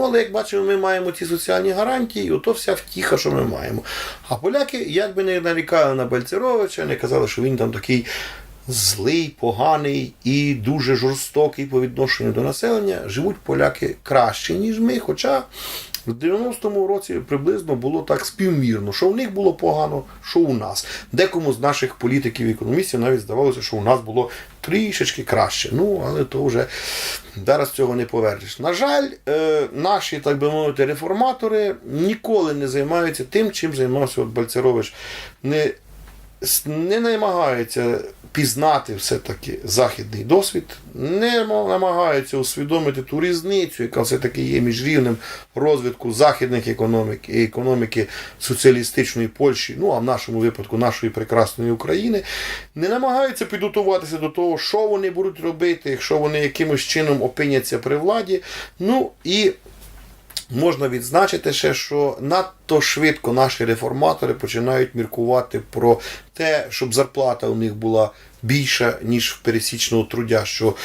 Ну, але як бачимо, ми маємо ці соціальні гарантії, ото вся втіха, що ми маємо. А поляки, як би не нарікали на Бальцеровича, не казали, що він там такий злий, поганий і дуже жорстокий по відношенню до населення, живуть поляки краще, ніж ми. Хоча в 90-му році приблизно було так співмірно, що в них було погано, що у нас. Декому з наших політиків і економістів навіть здавалося, що у нас було трішечки краще. Ну, але то вже зараз цього не повернеш. На жаль, е, наші, так би мовити, реформатори ніколи не займаються тим, чим займався от Бальцерович. Не не намагаються пізнати все-таки західний досвід, не намагаються усвідомити ту різницю, яка все-таки є між рівнем розвитку західних економік і економіки соціалістичної Польщі, ну а в нашому випадку нашої прекрасної України, не намагаються підготуватися до того, що вони будуть робити, якщо вони якимось чином опиняться при владі. Ну і Можна відзначити ще, що надто швидко наші реформатори починають міркувати про те, щоб зарплата у них була більша, ніж в пересічного трудящого.